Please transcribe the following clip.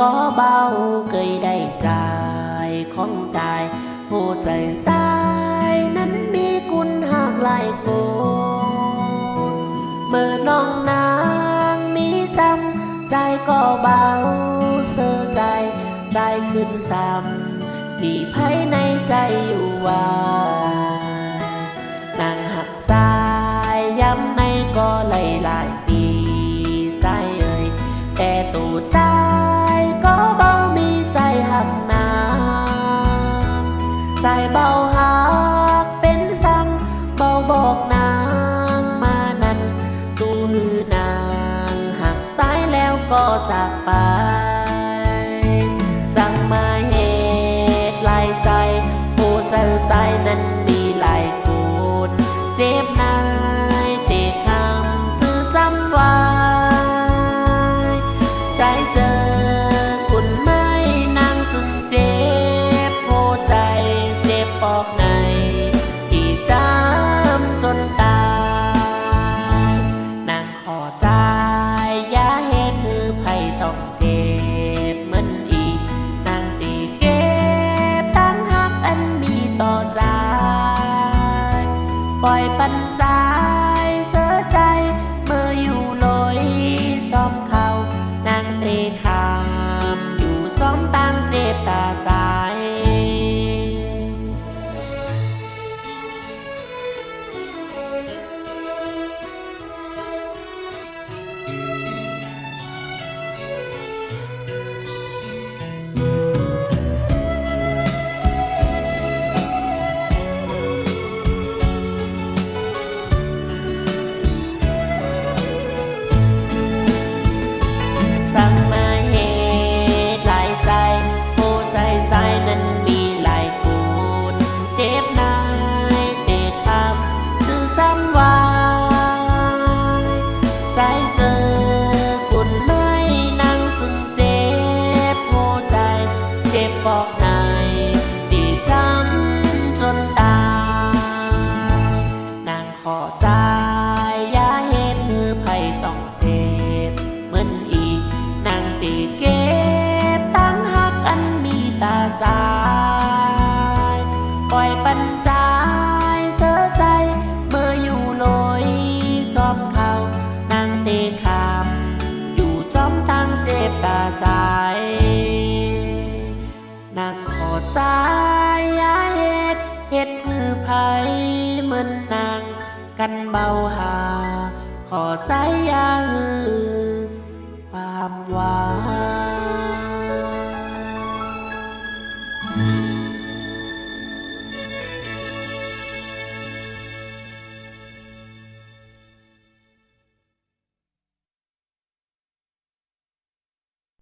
ก็เบาเคยได้ใจของใจหัวใจสายนั้นมีคุณหักหลายโกเมื่อน้องนางมีจำใจก็เบาเสือใจใจขึ้นซ้ำมีภายในใจอยู่ว่านางหักสายย้ำในก็หลายหลายปี เบาบอกนางมานั้นตูหือนางหักสายแล้วก็จากไป สั่งมาเหตุหลายใจ ผู้เจอสายนั้นมีหลายกูนเจ็บนา ปันสายเสียใจเมื่ออยู่ลอยซ้อมค ขอใจอย่าเห็นคือไผต้องเจ็บเหมือนอีนางตีเก็บตั้งหักอันมีตาสายปล่อยปันใจเสียใจเมื่ออยู่ลอยจอมเขานางเตะคำอยู่จอมตั้งเจ็บตาใจนางขอใจอย่าเฮ็ดเฮ็ดพือไผเหมือนนาง กันเบาหา ขอสายยาหือความหวาน